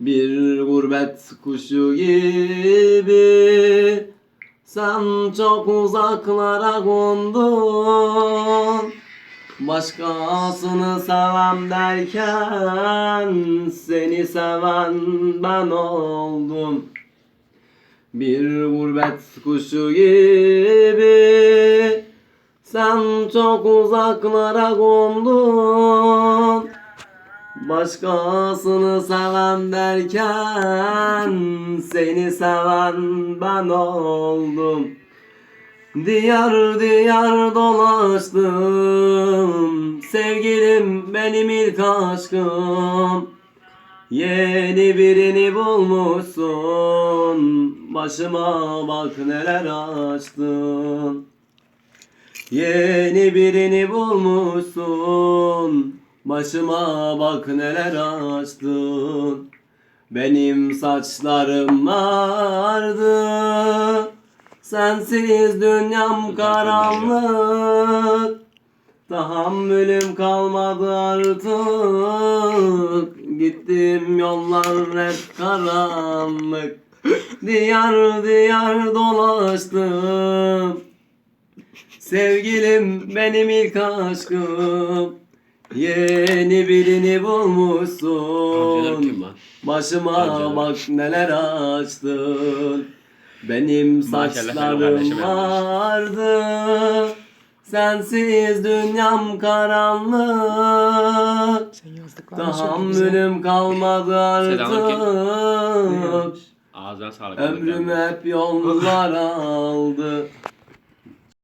Bir gurbet kuşu gibi Sen çok uzaklara kondun. Başkasını sevem derken Seni seven ben oldum. Bir gurbet kuşu gibi Sen çok uzaklara kondun Başkasını seven derken Seni seven ben oldum. Diyar diyar dolaştım Sevgilim benim ilk aşkım. Yeni birini bulmuşsun Başıma bak neler açtın. Yeni birini bulmuşsun Başıma bak neler açtın. Benim saçlarım vardı. Sensiz dünyam karanlık. Tahammülüm kalmadı artık. Gittim yollar hep karanlık. Diyar diyar dolaştım. Sevgilim benim ilk aşkım Yeni birini Amcalar bulmuşsun. lan? Başıma Amcalar. bak neler açtın. Benim Maşallah, saçlarım vardı. Sensiz dünyam karanlık. Sen yazdıklarını söyle bize. Tahammülüm kalmadı artık. Ağzına sağlık. Ömrümü hep yollar aldı